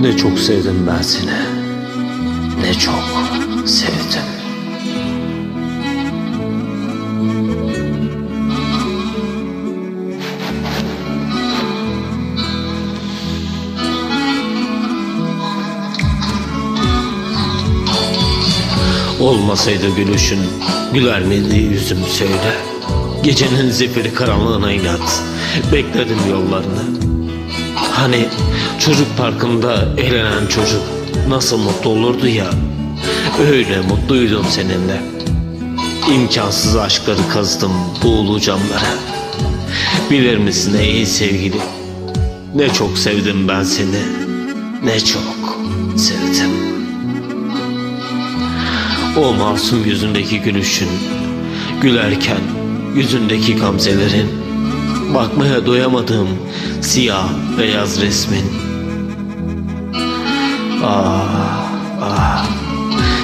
Ne çok sevdim ben seni. Ne çok sevdim. Olmasaydı gülüşün, güler miydi yüzüm söyle. Gecenin zifiri karanlığına inat, bekledim yollarını. Hani çocuk parkında eğlenen çocuk nasıl mutlu olurdu ya. Öyle mutluydum seninle. İmkansız aşkları kazdım buğulu camlara. Bilir misin ey sevgili? Ne çok sevdim ben seni. Ne çok sevdim. O masum yüzündeki gülüşün, gülerken yüzündeki gamzelerin, bakmaya doyamadığım siyah beyaz resmin. Ah, ah.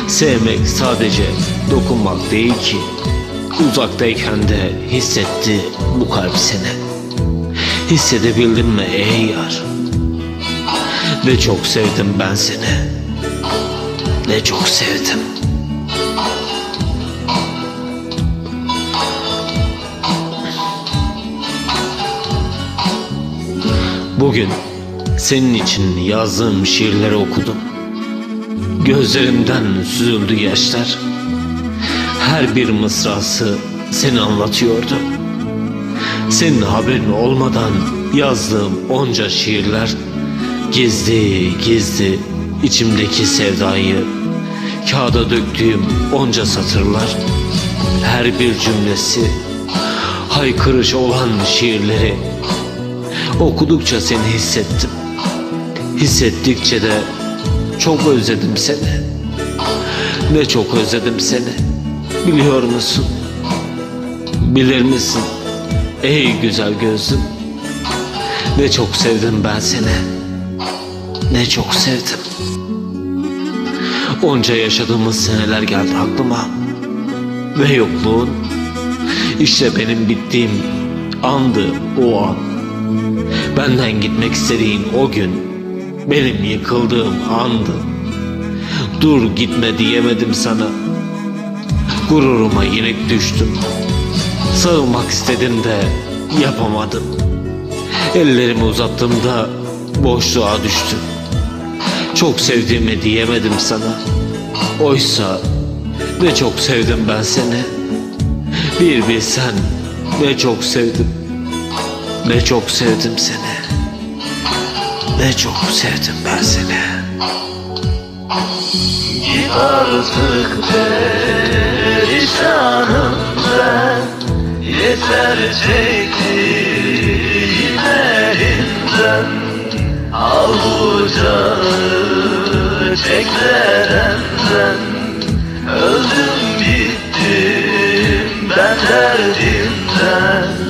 Sevmek sadece dokunmak değil ki. Uzaktayken de hissetti bu kalp seni. Hissedebildin mi ey yar? Ne çok sevdim ben seni. Ne çok sevdim. Bugün senin için yazdığım şiirleri okudum. Gözlerimden süzüldü yaşlar. Her bir mısrası seni anlatıyordu. Senin haberin olmadan yazdığım onca şiirler gizli gizli içimdeki sevdayı kağıda döktüğüm onca satırlar her bir cümlesi haykırış olan şiirleri Okudukça seni hissettim. Hissettikçe de çok özledim seni. Ne çok özledim seni. Biliyor musun? Bilir misin? Ey güzel gözlüm. Ne çok sevdim ben seni. Ne çok sevdim. Onca yaşadığımız seneler geldi aklıma. Ve yokluğun işte benim bittiğim andı o an. Benden gitmek istediğin o gün benim yıkıldığım andı. Dur gitme diyemedim sana. Gururuma yenik düştüm. Sığınmak istedim de yapamadım. Ellerimi uzattığımda boşluğa düştüm. Çok sevdiğimi diyemedim sana. Oysa ne çok sevdim ben seni. Bir bilsen ne çok sevdim. Ne çok sevdim seni. Ne çok sevdim ben seni. Git artık perişanım ben. Yeter çektiğim elimden. Al bucağı çek verenden Öldüm bittim ben derdimden